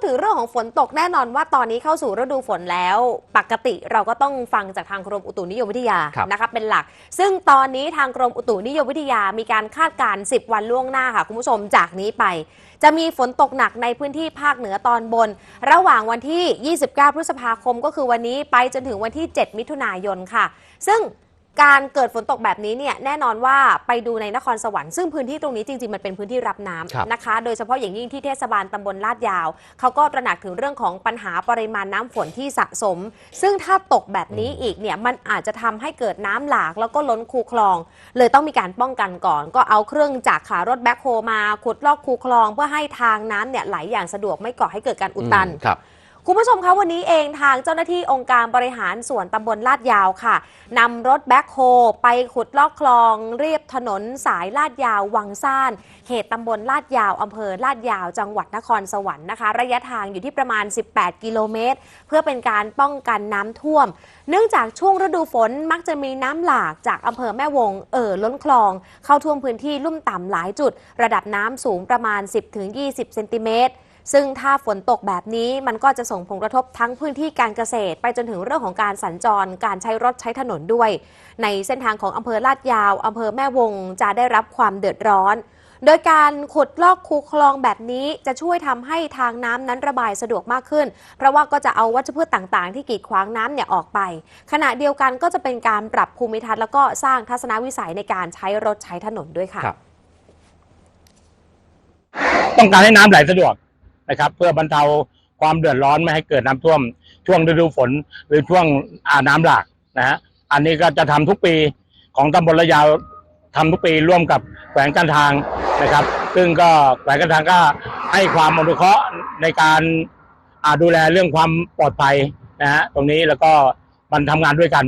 ดถึงเรื่องของฝนตกแน่นอนว่าตอนนี้เข้าสู่ฤดูฝนแล้ว ปกติเราก็ต้องฟังจากทางกรมอุตุนิยมวิทยาครับนะคะเป็นหลัก ซึ่งตอนนี้ทางกรมอุตุนิยมวิทยามีการคาดการณ์ 10 วันล่วงหน้าค่ะ คุณผู้ชมจากนี้ไป จะมีฝนตกหนักในพื้นที่ภาคเหนือตอนบน ระหว่างวันที่ 29 พฤษภาคมก็คือวันนี้ไปจนถึงวันที่ 7 มิถุนายนค่ะ ซึ่ง การเกิดฝนตกแบบนี้เนี่ยแน่นอนว่าไปดูในนครสวรรค์ซึ่งพื้นที่ตรงนี้จริงๆ มันเป็นพื้นที่รับน้ครับำนะคะ โดยเฉพาะอย่างยิ่งที่เทศบาลตำบลลาดยาว เขาก็ตระหนักถึงเรื่องของปัญหาปริมาณน้ำฝนที่สะสม ซึ่งถ้าตกแบบนี้อีกเนี่ยมันอาจจะทำให้เกิดน้ำหลากแล้วก็ล้นคูคลอง เลยต้องมีการป้องกันก่อน ก็เอาเครื่องจากขารถแบ็คโฮมาขุดลอกคูคลอง เพื่อให้ทางน้ำเนี่ยไหลอย่างสะดวกไม่ก่อให้เกิดการอุดตัน อืมครับ คุณผู้ชมคะวันนี้เองทางเจ้าหน้าที่องค์การบริหารส่วนตำบลลาดยาวค่ะนำรถแบ็คโฮไปขุดลอกคลองเรียบถนนสายลาดยาววังซ่านเขตตำบลลาดยาวอำเภอลาดยาวจังหวัดนครสวรรค์นะคะ ระยะทางอยู่ที่ประมาณ 18 กิโลเมตร เพื่อเป็นการป้องกันน้ำท่วม เนื่องจากช่วงฤดูฝนมักจะมีน้ำหลากจากอำเภอแม่วงเอ่อล้นคลอง เข้าท่วมพื้นที่ลุ่มต่ำหลายจุด ระดับน้ำสูงประมาณ 10-20 เซนติเมตร ซึ่งถ้าฝนตกแบบนี้มันก็จะส่งผลกระทบทั้งพื้นที่การเกษตร ไปจนถึงเรื่องของการสัญจร การใช้รถใช้ถนนด้วย ในเส้นทางของอำเภอลาดยาวอำเภอแม่วงจะได้รับความเดือดร้อน โดยการขุดลอกคูคลองแบบนี้จะช่วยทำให้ทางน้ำนั้นระบายสะดวกมากขึ้น เพราะว่าก็จะเอาวัชพืชต่างๆ ที่กีดขวางน้ำเนี่ยออกไป ขณะเดียวกันก็จะเป็นการปรับภูมิทัศน์แล้วก็สร้างทัศนวิสัยในการใช้รถใช้ถนนด้วยค่ะต้องการให้น้ำไหลสะดวก นะครับ เพื่อบรรเทาความเดือดร้อนไม่ให้เกิดน้ำท่วม ช่วงฤดูฝนหรือช่วงอาน้ำหลากนะฮะอันนี้ก็จะทำทุกปีของตำบลระยาวทำทุกปีร่วมกับแขวงการทางนะครับ ซึ่งก็แขวงการทางก็ให้ความอนุเคราะห์ในการดูแลเรื่องความปลอดภัยนะฮะตรงนี้แล้วก็มันทำงานด้วยกัน